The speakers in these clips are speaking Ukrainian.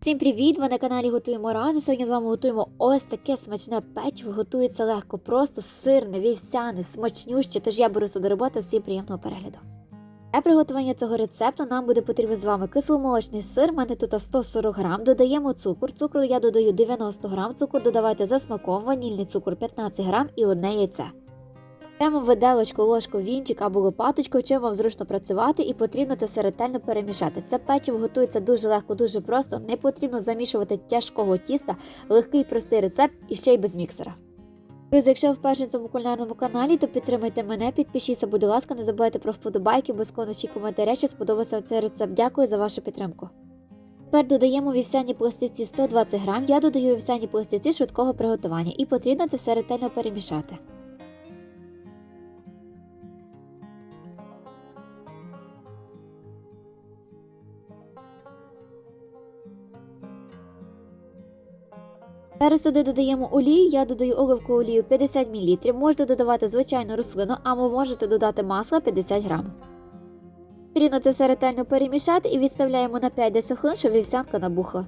Всім привіт! Ви на каналі Готуємо разом. Сьогодні з вами готуємо ось таке смачне печиво. Готується легко, просто сирне, вівсяне, смачнюще. Тож я беруся до роботи. Всім приємного перегляду. Для приготування цього рецепту нам буде потрібен з вами кисломолочний сир. У мене тут 140 грам. Додаємо цукор. Цукру я додаю 90 грам. Цукор додавайте за смаком, ванільний цукор 15 грам і одне яйце. Беремо виделочку, ложку, вінчик або лопаточку, чим вам зручно працювати, і потрібно це все ретельно перемішати. Це печиво готується дуже легко, дуже просто. Не потрібно замішувати тяжкого тіста, легкий простий рецепт і ще й без міксера. Друзі, якщо ви вперше цьому кулінарному каналі, то підтримайте мене, підпишіться, будь ласка, не забувайте про вподобайки, безконечі коментарі, чи сподобався цей рецепт. Дякую за вашу підтримку. Тепер додаємо вівсяні пластиці 120 грам. Я додаю вівсяні пластиці швидкого приготування і потрібно це все ретельно перемішати. Зараз сюди додаємо олію, я додаю оливкову олію 50 мл. Можете додавати звичайну рослину, або можете додати масло 50 грам. Потрібно це все ретельно перемішати і відставляємо на 5-10 хвилин, щоб вівсянка набухла.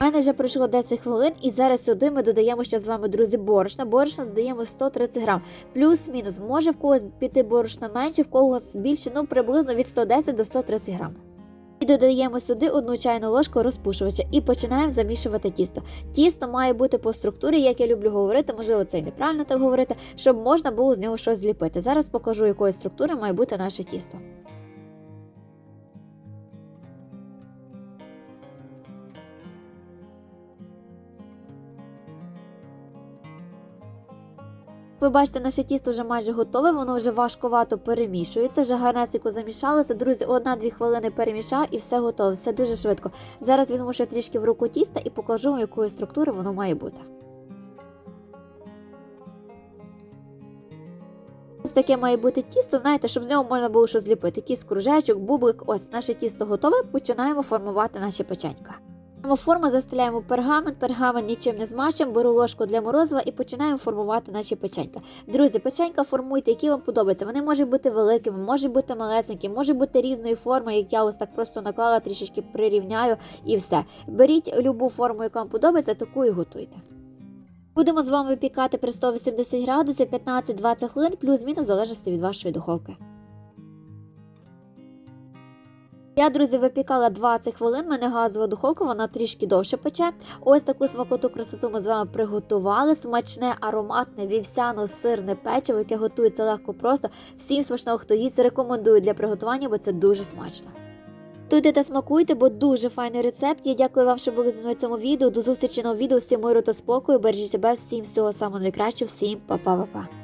У мене вже пройшло 10 хвилин, і зараз сюди ми додаємо ще з вами, друзі, борошна. Борошна додаємо 130 грам. Плюс-мінус, може в когось піти борошна менше, в когось більше, ну приблизно від 110 до 130 грам. І додаємо сюди одну чайну ложку розпушувача і починаємо замішувати тісто. Тісто має бути по структурі, як я люблю говорити, можливо, це і неправильно так говорити, щоб можна було з нього щось зліпити. Зараз покажу, якої структури має бути наше тісто. Ви бачите, наше тісто вже майже готове, воно вже важкувато перемішується, вже гарнесенько замішалося. Друзі, одна-дві хвилини перемішав і все готове, все дуже швидко. Зараз візьму ще трішки в руку тіста і покажу вам, якої структури воно має бути. Ось таке має бути тісто, знаєте, щоб з нього можна було щось зліпити. Якийсь кружечок, бублик, ось наше тісто готове, починаємо формувати наші печенька. Беремо форму, застеляємо пергамент, пергамент нічим не змачуємо, беру ложку для морозива і починаємо формувати наші печенька. Друзі, печенька формуйте, які вам подобаються. Вони можуть бути великими, можуть бути малесенькі, можуть бути різної форми, як я ось так просто наклала, трішечки прирівняю і все. Беріть любу форму, яка вам подобається, таку і готуйте. Будемо з вами випікати при 180 градусів 15-20 хвилин, плюс-мінус в залежності від вашої духовки. Я, друзі, випікала 20 хвилин, в мене газова духовка, вона трішки довше пече. Ось таку смакоту красоту ми з вами приготували. Смачне, ароматне, вівсяно-сирне печиво, яке готується легко просто. Всім смачного, хто їсть, рекомендую для приготування, бо це дуже смачно. Готуйте та смакуйте, бо дуже файний рецепт. Я дякую вам, що були зі мною в цьому відео. До зустрічі на відео. Всім миру та спокою. Бережіть себе, всім всього самого найкращого, всім па-па-па-па.